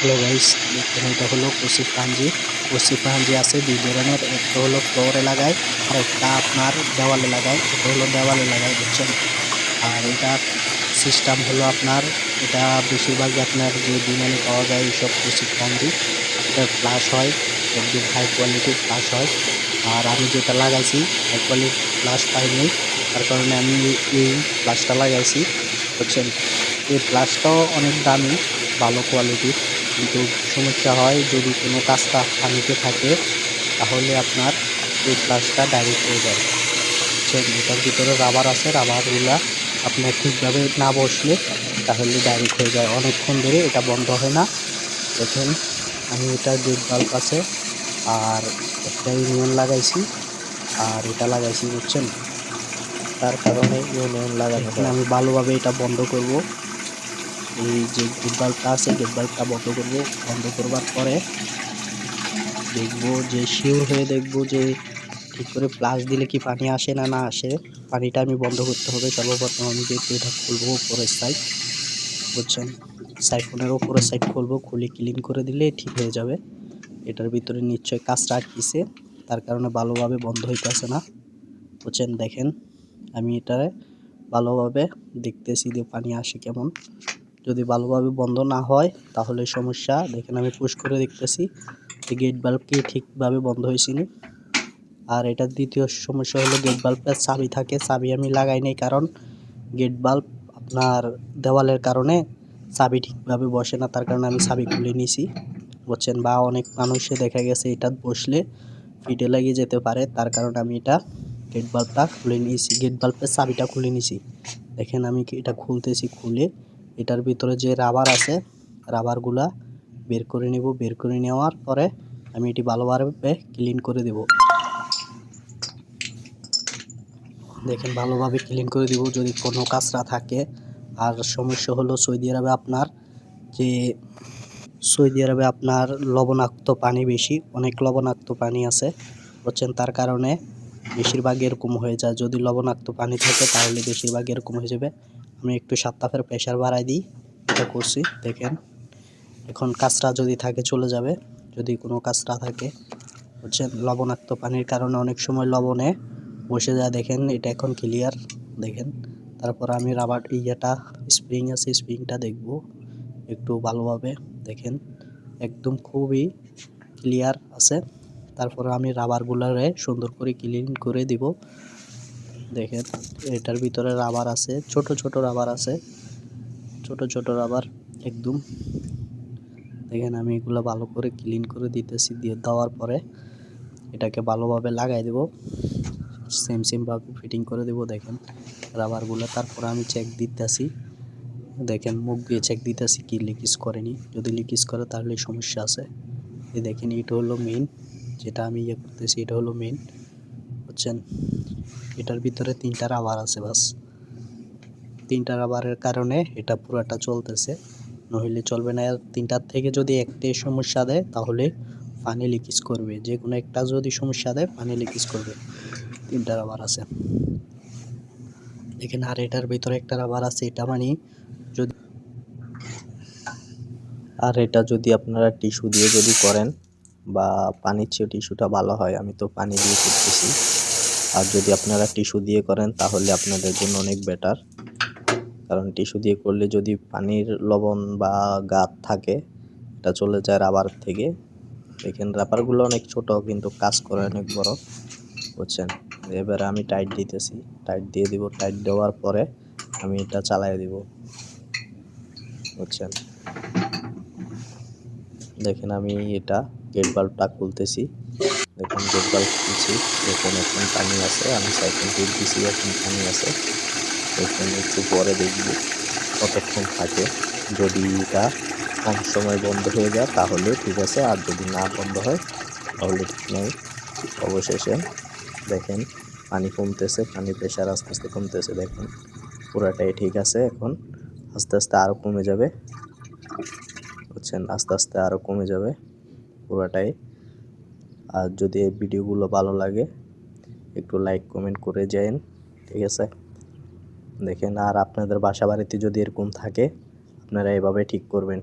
Hello guys দেখুন এটা হলো কচি পাঞ্জি। কচি পাঞ্জি আছে দুই ধরনের, একটা হলো ফ্লোরে লাগায়, আর একটা আপনার দেওয়ালে লাগায়। এটা হলো দেওয়ালে লাগায়, বুঝছেন? আর এটা সিস্টেম হলো আপনার, এটা বেশিরভাগই আপনার যে বিমানে পাওয়া যায় এইসব কচি পাঞ্জি, এটা ফ্লাশ হয়, একদম হাই কোয়ালিটির ফ্লাশ হয়। আর আমি যেটা লাগাইছি হাই কোয়ালিটির ফ্লাশ পাইনি, তার কারণে আমি এই ফ্লাশটা লাগাইছি, বুঝছেন? এই ফ্লাশটাও অনেক দামি, ভালো কোয়ালিটির কিন্তু সমস্যা হয়, যদি কোনো কাজটা পানিতে থাকে, তাহলে আপনার এই ফ্লাশটা ডাইরেক্ট হয়ে যায়। বুঝছেন এটার ভিতরে রাবার আছে রাবারগুলা আপনার ঠিকভাবে না বসলে তাহলে ডাইরেক্ট হয়ে যায়। অনেকক্ষণ ধরে এটা বন্ধ হয় না। দেখেন, আমি এটা গেট বাল্ব আছে আর একটা ইউনিয়ন লাগাইছি, আর এটা লাগাইছি বুঝছেন? তার কারণে ইউনিয়ন লাগাইছি আমি ভালোভাবে এটা বন্ধ করব। এই যে গেট বাল্বটা আছে গেট বাল্বটা বন্ধ করব, বন্ধ করবার পরে দেখব যে শিওর হয়ে দেখব যে ঠিক করে প্লাস দিলে কি পানি আসে না না আসে। পানিটা আমি বন্ধ করতে হবে। সর্বপ্রথম আমি যেহেতু এটা খুলবো উপরের সাইড বুঝছেন? সাইফোনের উপরের সাইড খুলবো, খুলে ক্লিন করে দিলে ঠিক হয়ে যাবে। এটার ভিতরে নিশ্চয় কাজটা আটকিছে তার কারণে ভালোভাবে বন্ধ হইতেছে না। বুঝছেন? দেখেন, আমি এটা ভালোভাবে দেখতেছি যে পানি আসে কেমন। যদি ভালোভাবে বন্ধ না হয়, তাহলে সমস্যা। দেখেন আমি পুশ করে দেখতেছি, যে গেট বাল্বটি ঠিকভাবে বন্ধ হয়েছে নি আর এটার দ্বিতীয় সমস্যা হলো গেট বাল্বটার চাবি থাকে। চাবি আমি লাগাই নাই কারণ গেট বাল্ব আপনার দেওয়ালের কারণে চাবি ঠিকভাবে বসে না, তার কারণে আমি চাবি খুলে নিয়েছি বুঝছেন? বা অনেক মানুষে দেখা গেছে এটা বসলে ফিটে লাগিয়ে যেতে পারে, তার কারণে আমি এটা গেট বাল্বটা খুলে নিয়েছি গেট বাল্বের চাবিটা খুলে নিয়েছি দেখেন আমি এটা খুলতেছি, খুলে এটার ভিতরে যে রাবার আছে রাবারগুলা বের করে নেব। বের করে নেওয়ার পরে আমি এটি ভালোভাবে ক্লিন করে দেব। দেখেন, ভালোভাবে ক্লিন করে দিব। যদি কোনো কাঁচরা থাকে, আর সমস্যা হলো সৌদি আরবে আপনার যে, সৌদি আরবে আপনার লবণাক্ত পানি বেশি, অনেক লবণাক্ত পানি আছে, বুঝছেন? তার কারণে বেশিরভাগ এরকম হয়ে যায়। যদি লবণাক্ত পানি থাকে, তাহলে বেশিরভাগ এরকম হয়ে যাবে। আমি একটু সাত্তাফের প্রেশার বাড়াই দিই, এটা করছি, দেখেন। এখন কাঁচরা যদি থাকে চলে যাবে, যদি কোনো কাঁচরা থাকে। বুঝছেন? লবণাক্ত পানির কারণে অনেক সময় লবণে বসে যায়, দেখেন, এটা এখন ক্লিয়ার দেখেন। তারপর আমি রাবার ইয়েটা স্প্রিং আছে স্প্রিংটা দেখব, একটু ভালোভাবে, দেখেন। একদম খুবই ক্লিয়ার আছে। তারপর আমি রাবারগুলারে সুন্দর করে ক্লিন করে দিব। দেখেন, এটার ভিতরে রাবার আছে, ছোট ছোট রাবার আছে, ছোট ছোট রাবার একদম। দেখেন, আমি এগুলো ভালো করে ক্লিন করে দিতেছি, দিয়ে দেওয়ার পরে এটাকে ভালোভাবে লাগাই দেব। সেম সেমভাবে ফিটিং করে দেব, দেখেন। রাবারগুলো তারপরে আমি চেক দিতেছি। দেখেন, মুখ দিয়ে চেক দিতেছি কি লিকেজ করেনি। যদি লিকেজ করে, তাহলে সমস্যা আছে। দেখেন, এটা হলো মেন যেটা আমি ইয়ে করতেছি, এটা হলো মেন বুঝছেন? এটার ভিতরে তিনটা রাবার আছে বাস। তিনটা রাবারের কারণে এটা পুরাটা চলতেছে। নইলে চলবে না। তিনটার থেকে যদি একটাই সমস্যা দেয়, তাহলে পানি লিকেজ করবে। যে কোনো একটা যদি সমস্যা দেয়, পানি লিকেজ করবে। তিনটা রাবার আছে। দেখেন, আর এটার ভিতরে একটা রাবার আছে। এটা মানে যদি আর এটা যদি আপনারা টিস্যু দিয়ে যদি করেন বা পানির চেয়ে টিস্যুটা ভালো হয়, আমি তো পানি দিয়ে করতেছি। আর যদি আপনারা টিস্যু দিয়ে করেন, তাহলে আপনাদের জন্য অনেক বেটার। কারণ টিস্যু দিয়ে করলে যদি পানির লবণ বা গাত থাকে, এটা চলে যায় রাবার থেকে। দেখেন, রাবারগুলো অনেক ছোট, কিন্তু কাজ করে অনেক বড়, বুঝছেন? এবারে আমি টাইট দিতেছি। টাইট দিয়ে দিব। টাইট দেওয়ার পরে আমি এটা চালাই দিব, বুঝছেন? দেখেন, আমি এটা গেট বাল্বটা খুলতেছি। দেখুন গেট বাল্ব খুলছি দেখুন এখন পানি আছে, আমি সাইকেল টিপ দিছি এখন পানি আছে। দেখুন একটু পরে দেখব কতক্ষণ থাকে। যদি এটা কম সময় বন্ধ হয়ে যায়, তাহলে ঠিক আছে, আর যদি না বন্ধ হয়, তাহলে ঠিক নেই। অবশেষে দেখেন, পানি কমতেছে, পানির প্রেশার আস্তে আস্তে কমতেছে, দেখুন। পুরাটাই ঠিক আছে এখন, আস্তে আস্তে আরও কমে যাবে। বুঝছেন? আস্তে আস্তে আরও কমে যাবে। পুরাটাই আর যদি এই ভিডিওগুলো ভালো লাগে, একটু লাইক কমেন্ট করে যান ঠিক আছে? দেখেন, আর আপনাদের বাসা বাড়িতে যদি এরকম থাকে, আপনারা এভাবে ঠিক করবেন।